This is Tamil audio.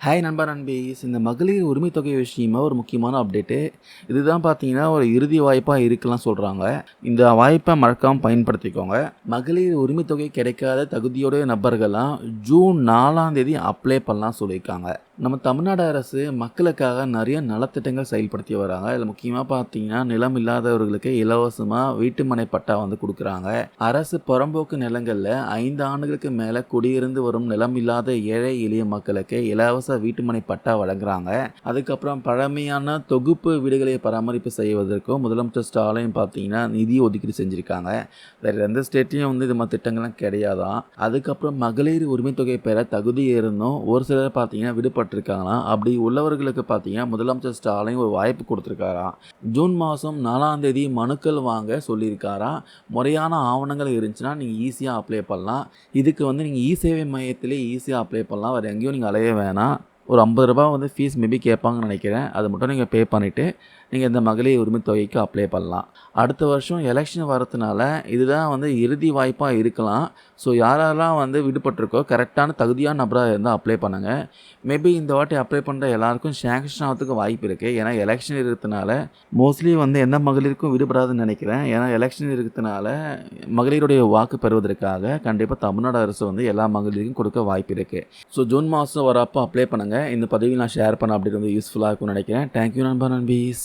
ஹாய் நண்பா நண்பீஸ் இந்த மகளிர் உரிமை தொகை விஷயமா ஒரு முக்கியமான அப்டேட்டு இதுதான் பார்த்தீங்கன்னா ஒரு இறுதி வாய்ப்பாக இருக்கலாம் சொல்கிறாங்க இந்த வாய்ப்பை மறக்காமல் பயன்படுத்திக்கோங்க. மகளிர் உரிமை தொகை கிடைக்காத தகுதியோடைய நபர்கள்லாம் ஜூன் நாலாம் தேதி அப்ளை பண்ணலாம் சொல்லியிருக்காங்க. நம்ம தமிழ்நாடு அரசு மக்களுக்காக நிறைய நலத்திட்டங்கள் செயல்படுத்தி வராங்க. இதில் முக்கியமாக பார்த்தீங்கன்னா நிலம் இல்லாதவர்களுக்கு இலவசமாக வீட்டுமனை பட்டா வந்து கொடுக்குறாங்க. அரசு புறம்போக்கு நிலங்களில் ஐந்து ஆண்டுகளுக்கு மேலே குடியிருந்து வரும் நிலம் இல்லாத ஏழை எளிய மக்களுக்கு இலவச வீட்டுமனை பட்டா வழங்குறாங்க. அதுக்கப்புறம் பழமையான தொகுப்பு வீடுகளை பராமரிப்பு செய்வதற்கும் முதலமைச்சர் ஸ்டாலின் பார்த்தீங்கன்னா நிதி ஒதுக்கீடு செஞ்சுருக்காங்க. வேறு எந்த ஸ்டேட்லேயும் வந்து இது மாதிரி திட்டங்கள்லாம் கிடையாதான் அதுக்கப்புறம் மகளிர் உரிமை தொகை பெற தகுதி இருந்தும் ஒரு சிலர் பார்த்தீங்கன்னா பட்டிருக்காங்களாம் அப்படி உள்ளவர்களுக்கு பார்த்தீங்கன்னா முதலமைச்சர் ஸ்டாலின் ஒரு வாய்ப்பு கொடுத்துருக்காராம் ஜூன் மாதம் நாலாம் தேதி மனுக்கள் வாங்க சொல்லியிருக்காராம் முறையான ஆவணங்கள் இருந்துச்சுன்னா நீங்கள் ஈஸியாக அப்ளை பண்ணலாம். இதுக்கு வந்து நீங்கள் இ சேவை மையத்திலே ஈஸியாக அப்ளை பண்ணலாம். வேறு எங்கேயும் நீங்கள் அலைய வேணாம். ஒரு ஐம்பது ரூபா வந்து ஃபீஸ் மேபி கேட்பாங்கன்னு நினைக்கிறேன். அது மட்டும் நீங்கள் பே பண்ணிவிட்டு நீங்கள் இந்த மகளிர் உரிமை தொகைக்கு அப்ளை பண்ணலாம். அடுத்த வருஷம் எலெக்ஷன் வரதுனால இதுதான் வந்து இறுதி வாய்ப்பாக இருக்கலாம். ஸோ யாரெல்லாம் வந்து விடுபட்டிருக்கோ கரெக்டான தகுதியான நபராக இருந்தால் அப்ளை பண்ணுங்கள் மேபி இந்த வாட்டி அப்ளை பண்ணுற எல்லாருக்கும் சேங்ஷன் ஆகிறதுக்கு வாய்ப்பு இருக்குது ஏன்னா எலெக்ஷன் இருக்கிறதுனால மோஸ்ட்லி வந்து எந்த மகளிருக்கும் விடுபடாதுன்னு நினைக்கிறேன். ஏன்னா எலெக்ஷன் இருக்கிறதுனால மகளிருடைய வாக்கு பெறுவதற்காக கண்டிப்பாக தமிழ்நாடு அரசு வந்து எல்லா மகளிருக்கும் கொடுக்க வாய்ப்பு இருக்குது ஸோ ஜூன் மாதம் வரப்போ அப்ளை பண்ணுங்கள் இந்த பதவி நான் ஷேர் பண்ண அப்படி ரொம்ப யூஸ்ஃபுல்லாக இருக்கும்னு நினைக்கிறேன். தேங்க்யூ நண்பா நண்பீஸ்.